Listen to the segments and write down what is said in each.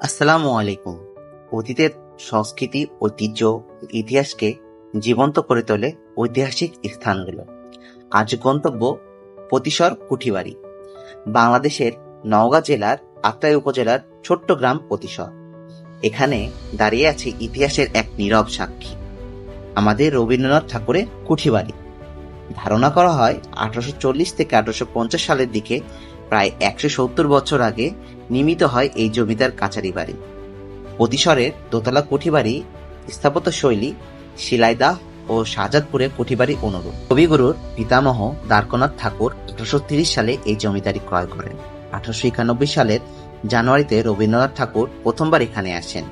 আসসালামু আলাইকুম। অতীতের সংস্কৃতি, ঐতিহ্য, ইতিহাসকে জীবন্ত করে তোলে ঐতিহাসিক স্থানগুলো। আজ গন্তব্য পতিসর কুঠিবাড়ি। বাংলাদেশের নওগাঁ জেলার আত্রাই উপজেলার ছোট্ট গ্রাম পতিসর এখানে দাঁড়িয়ে আছে ইতিহাসের এক নীরব সাক্ষী। আমাদের রবীন্দ্রনাথ ঠাকুরের কুঠিবাড়ি। ধারণা করা হয় আঠারোশো চল্লিশ থেকে আঠারোশো পঞ্চাশ সালের দিকে প্রায় একশো সত্তর বছর আগে নির্মিত হয় এই জমিদার কাচারি বাড়ি। অতিশরের দোতলা কুঠিবাড়ি, স্থাপত্য শৈলী, শিলাইদাহ ও শাহজাদপুরের কুঠিবাড়ি অনুরূপ। কবিগুরুর পিতামহ দ্বারকনাথ ঠাকুর আঠারোশো সালে এই জমিদারি ক্রয় করেন। আঠারোশো একানব্বই সালের জানুয়ারিতে রবীন্দ্রনাথ ঠাকুর প্রথমবার এখানে আসেন।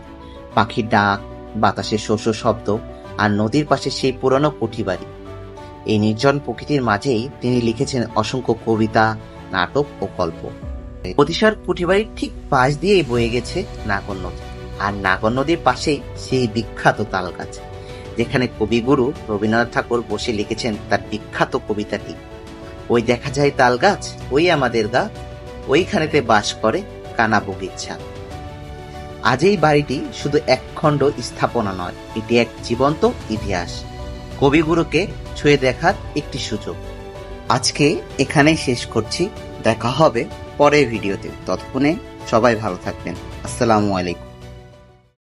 পাখির ডাক, বাতাসের শস্য শব্দ আর নদীর পাশে সেই পুরনো কুঠিবাড়ি। এই নির্জন প্রকৃতির মাঝেই তিনি লিখেছেন অসংখ্য কবিতা, নাটক ও গল্প। প্রতিসার কুঠিবাড়ির ঠিক পাশ দিয়েই বয়ে গেছে নাগর নদী। আর নাগর নদীর পাশেই সেই বিখ্যাত তাল গাছ যেখানে কবিগুরু রবীন্দ্রনাথ ঠাকুর বসে লিখেছেন তার বিখ্যাত কবিতাটি। ওই দেখা যায় তাল গাছ ওই আমাদের গা ওইখানেতে বাস করে কানা বগিচ্ছা আজ এই বাড়িটি শুধু একখণ্ড স্থাপনা নয়, এটি এক জীবন্ত ইতিহাস। কবিগুরুকে ছুঁয়ে দেখার একটি সুযোগ। আজকে এখানেই শেষ করছি। দেখা হবে পরের ভিডিওতে ততক্ষণে সবাই ভালো থাকবেন। আসসালামু আলাইকুম।